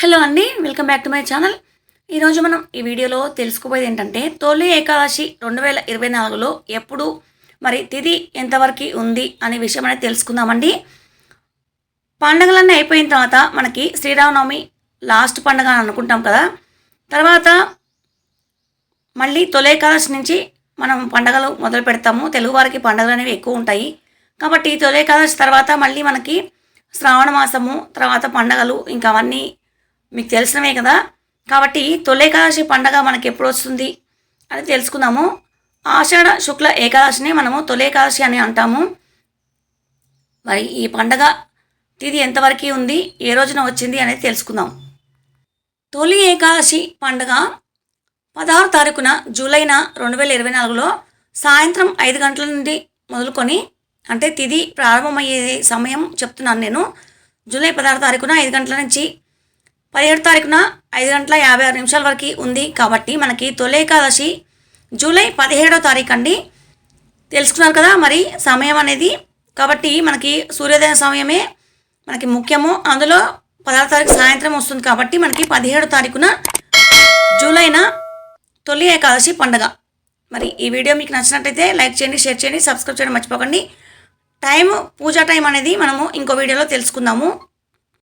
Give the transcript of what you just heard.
Hello అండి welcome back to my channel. ఈరోజు మనం ఈ వీడియోలో తెలుసుకోబోయేది ఏంటంటే తొలి ఏకాదశి రెండు వేల ఇరవై నాలుగులో ఎప్పుడు మరి తిథి ఎంతవరకు ఉంది అనే విషయం అనేది తెలుసుకుందామండి. పండగలన్నీ అయిపోయిన తర్వాత మనకి శ్రీరామనవమి లాస్ట్ పండగ అని అనుకుంటాం కదా. తర్వాత మళ్ళీ తొలి ఏకాదశి నుంచి మనం పండగలు మొదలు పెడతాము. తెలుగువారికి పండగలు అనేవి ఎక్కువ ఉంటాయి. కాబట్టి తొలి ఏకాదశి తర్వాత మళ్ళీ మనకి శ్రావణ మాసము తర్వాత పండగలు ఇంకా అవన్నీ మీకు తెలిసినవే కదా? కాబట్టి తొలేకాదశి పండగ మనకి ఎప్పుడు వస్తుంది? అని తెలుసుకుందాము. ఆషాఢ శుక్ల ఏకాదశిని మనము తొలేకాదశి అని అంటాము. మరి ఈ పండగ తిది ఎంతవరకు ఉంది? ఏ రోజున వచ్చింది అనేది తెలుసుకుందాం. తొలి ఏకాదశి పండగ పదహారు తారీఖున జూలైన రెండు వేల ఇరవై నాలుగులో సాయంత్రం ఐదు గంటల నుండి మొదలుకొని అంటే తిది ప్రారంభమయ్యే సమయం చెప్తున్నాను నేను. జూలై పదహారు తారీఖున ఐదు గంటల నుంచి పదిహేడు తారీఖున ఐదు గంటల యాభై ఆరు నిమిషాల వరకు ఉంది కాబట్టి మనకి తొలి ఏకాదశి జూలై పదిహేడో తారీఖు అండి. తెలుసుకున్నారు కదా మరి సమయం అనేది. కాబట్టి మనకి సూర్యోదయ సమయమే మనకి ముఖ్యము. అందులో పదహారు తారీఖు సాయంత్రం వస్తుంది కాబట్టి మనకి పదిహేడు తారీఖున జూలైన తొలి ఏకాదశి పండగ. మరి ఈ వీడియో మీకు నచ్చినట్టయితే లైక్ చేయండి షేర్ చేయండి సబ్స్క్రైబ్ చేయడం మర్చిపోకండి. టైం పూజా టైం అనేది మనము ఇంకో వీడియోలో తెలుసుకుందాము.